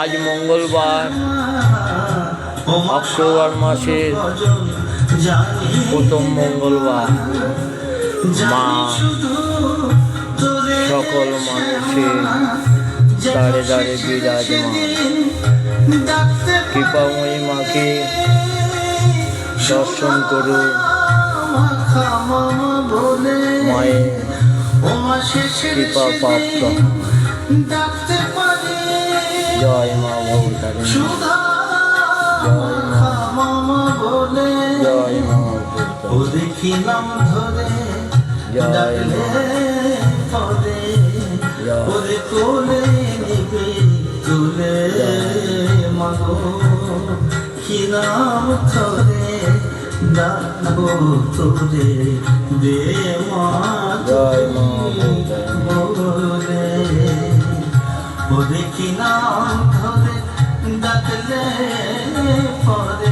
আজ মঙ্গলবার, অক্টোবর মাসের প্রথম মঙ্গলবার। মা সকল মানুষের দাঁড়ে দাঁড়ে বিরাজমান। কৃপাময়ী মাকে দর্শন করুন মায়ের কৃপা প্রাপ্ত। জয় মা ভবতারিণী জয় মা ভবতারিণী দেখিলাম ধরে। জয় ডাকলে পরে জয় ওরে কোলে নিবে তুলে। মাগো কি নাম ধরে। ডাকবো তোরে। দে মা জয় মা ওরে কিনা অন্ধরে ডাকলে পরে।